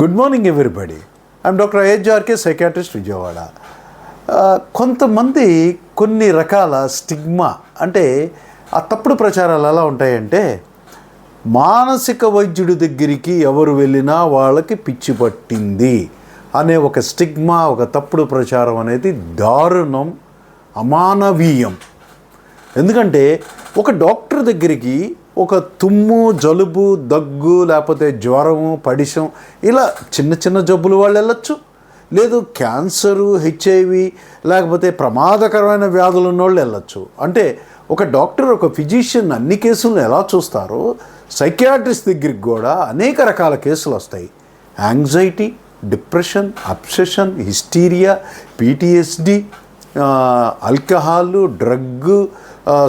Good morning everybody I'm doctor ఏజార్కే psychiatrist Vijayawada. కొంతమంది కొన్ని రకాల స్టిగ్మా అంటే ఆ తప్పుడు ప్రచారాలు ఎలా ఉంటాయంటే మానసిక వైద్యుడి దగ్గరికి ఎవరు వెళ్ళినా వాళ్ళకి పిచ్చి పట్టింది అనే ఒక స్టిగ్మా ఒక తప్పుడు ప్రచారం అనేది దారుణం అమానవీయం. ఎందుకంటే ఒక డాక్టర్ దగ్గరికి ఒక తుమ్ము జలుబు దగ్గు లేకపోతే జ్వరము పడిషం ఇలా చిన్న చిన్న జబ్బులు వాళ్ళు వెళ్ళొచ్చు. లేదు క్యాన్సరు హెచ్ఐవి లేకపోతే ప్రమాదకరమైన వ్యాధులు ఉన్నోళ్ళు వెళ్ళొచ్చు. అంటే ఒక డాక్టర్ ఒక ఫిజిషియన్ అన్ని కేసులను ఎలా చూస్తారో సైకియాట్రిస్ట్ దగ్గరికి కూడా అనేక రకాల కేసులు వస్తాయి. Anxiety depression obsession hysteria PTSD alcohol drug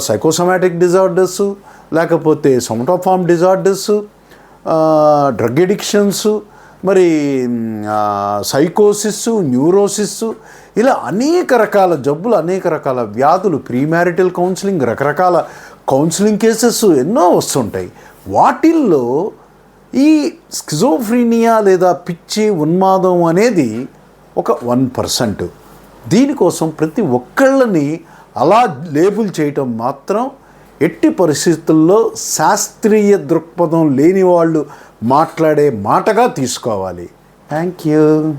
psychosomatic disorders లేకపోతే సొమటోఫామ్ డిజార్డర్స్ డ్రగ్ ఎడిక్షన్స్ మరి సైకోసిస్ న్యూరోసిస్ ఇలా అనేక రకాల జబ్బులు అనేక రకాల వ్యాధులు ప్రీమ్యారిటల్ కౌన్సిలింగ్ రకరకాల కౌన్సిలింగ్ కేసెస్ ఎన్నో వస్తుంటాయి. వాటిల్లో ఈ స్కిజోఫ్రీనియా లేదా పిచ్చి ఉన్మాదం అనేది ఒక వన్ పర్సెంట్. దీనికోసం ప్రతి ఒక్కళ్ళని అలా లేబుల్ చేయటం మాత్రం ఎట్టి పరిస్థితుల్లో శాస్త్రీయ దృక్పథం లేని వాళ్ళు మాట్లాడే మాటగా తీసుకోవాలి. Thank you.